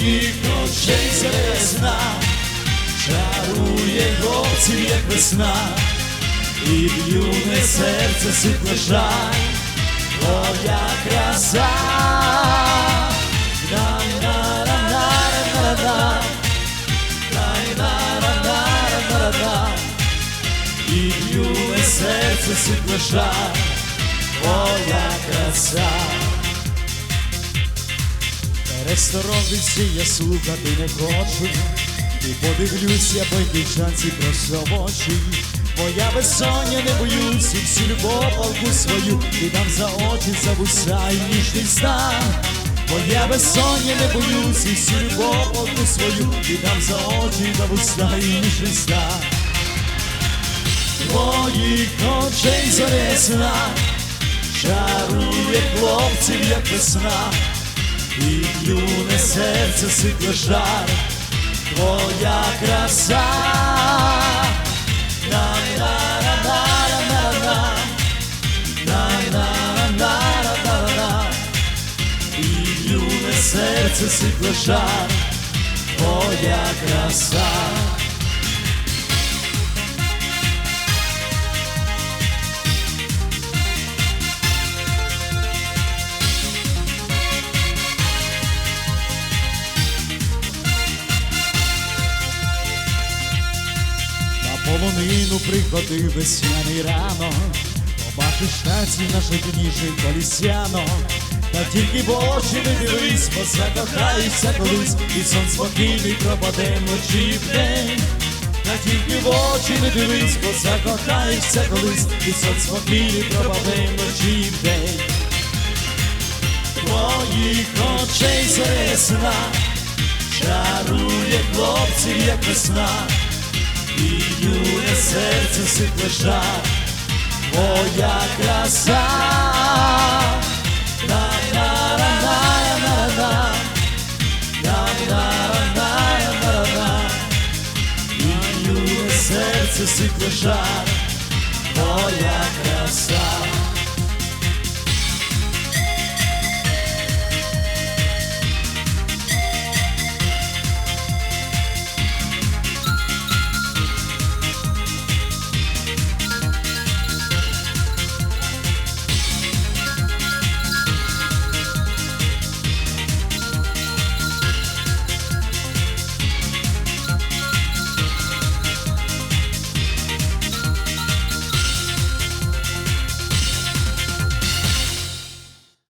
твоїх очей весна, чарує хлопців, як весна, і в юне серце світло жаль, твоя краса. І юне серце світло жаль, твоя краса. Пересторонився, я слухати не хочу, і подивлюсь я по дівчанці просто в очі. Моя безсоння не боюсь, і всю любов палку свою, і дам за очі, за вуса і ніжний стан. Моя безсоння не боюсь, і всю любов палку свою, і дам за очі, за вуса і ніжний стан. Твоїх очей зоресна, чарує хлопців, як весна. І юне серце сипле жар, твоя краса. І юне серце сипле жар, твоя краса. Полонину приходив весняний ранок, побачиш танці наших ніжних колісянок. Та тільки в очі не дивись, бо закохаєшся колись, і сон спокійний пропаде вночі в день. Та тільки в очі не дивись, бо закохаєшся колись, і сон спокійний пропаде вночі в день. Твоїх очей зоресна, чарує хлопців, як весна. Юне серце сипле жар, твоя краса. На-на-на-на-на-на. На-на-на-на-на-на. І юне серце сипле жар, твоя краса.